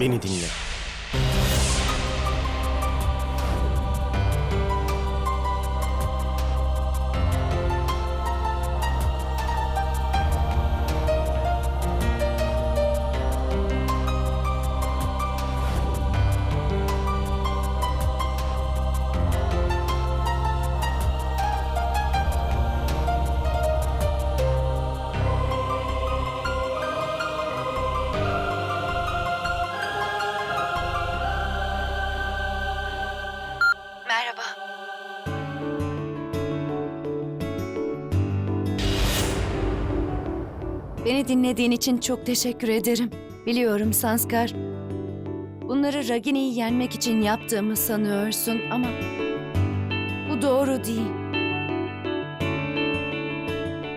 Beni dinle. Dinlediğin için çok teşekkür ederim. Biliyorum Sanskar. Bunları Ragini'yi yenmek için yaptığımı sanıyorsun ama bu doğru değil.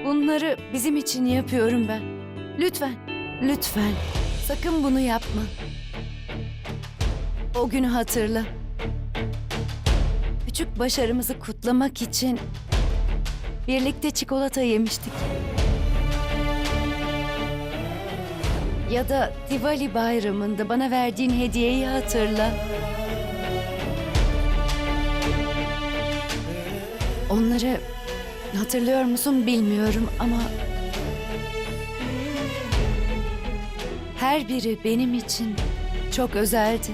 Bunları bizim için yapıyorum ben. Lütfen, lütfen sakın bunu yapma. O günü hatırla. Küçük başarımızı kutlamak için birlikte çikolata yemiştik. Ya da Diwali bayramında bana verdiğin hediyeyi hatırla. Onları hatırlıyor musun bilmiyorum ama her biri benim için çok özeldi.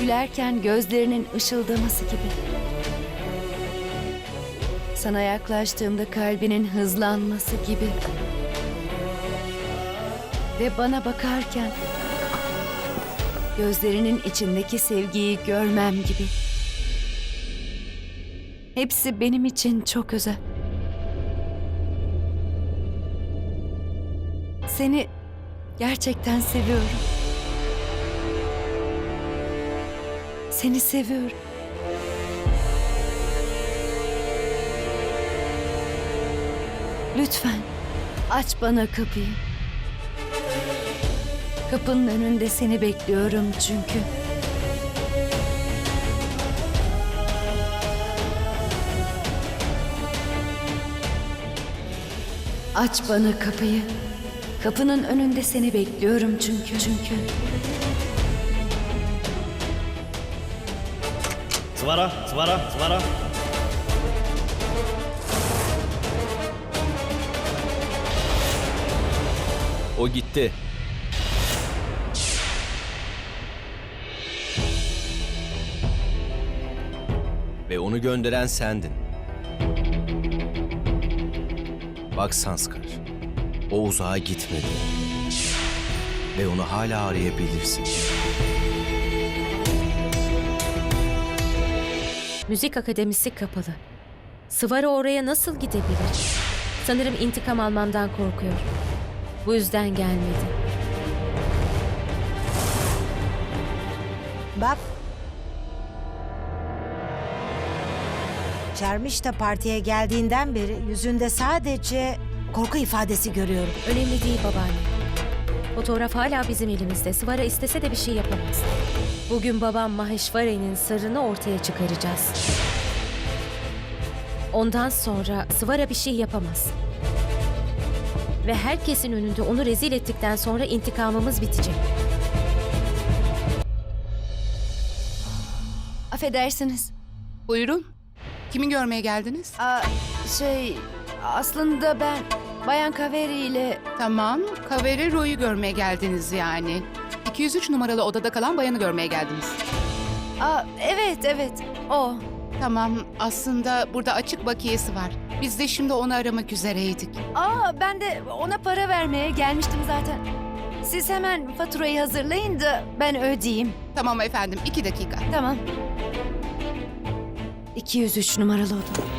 Gülerken gözlerinin ışıldaması gibi. Sana yaklaştığımda kalbinin hızlanması gibi ve bana bakarken gözlerinin içindeki sevgiyi görmem gibi. Hepsi benim için çok özel. Seni gerçekten seviyorum. Seni seviyorum. Lütfen aç bana kapıyı. Kapının önünde seni bekliyorum çünkü. Aç bana kapıyı. Kapının önünde seni bekliyorum çünkü. Çünkü. Svara, Svara, Svara. O gitti. Ve onu gönderen sendin. Bak Sanskar. O uzağa gitmedi. Ve onu hala arayabilirsin. Müzik akademisi kapalı. Sıvara oraya nasıl gidebilir? Sanırım intikam almamdan korkuyor. Bu yüzden gelmedi. Bak. Çermiş de partiye geldiğinden beri yüzünde sadece korku ifadesi görüyorum. Önemli değil babaanne. Fotoğraf hala bizim elimizde. Sıvara istese de bir şey yapamaz. Bugün babam Maheshwari'nin sırrını ortaya çıkaracağız. Ondan sonra Sıvara bir şey yapamaz. Ve herkesin önünde onu rezil ettikten sonra intikamımız bitecek. Affedersiniz. Buyurun. Kimi görmeye geldiniz? Aa, şey aslında ben Bayan Kaveri ile Tamam, Kaveri Roy'u görmeye geldiniz yani. 203 numaralı odada kalan bayanı görmeye geldiniz. Aa, evet evet o. Tamam, aslında burada açık bakiyesi var. Biz de şimdi onu aramak üzereydik. Aa, ben de ona para vermeye gelmiştim zaten. Siz hemen faturayı hazırlayın da ben ödeyeyim. Tamam efendim, iki dakika. Tamam. 203 numaralı oda.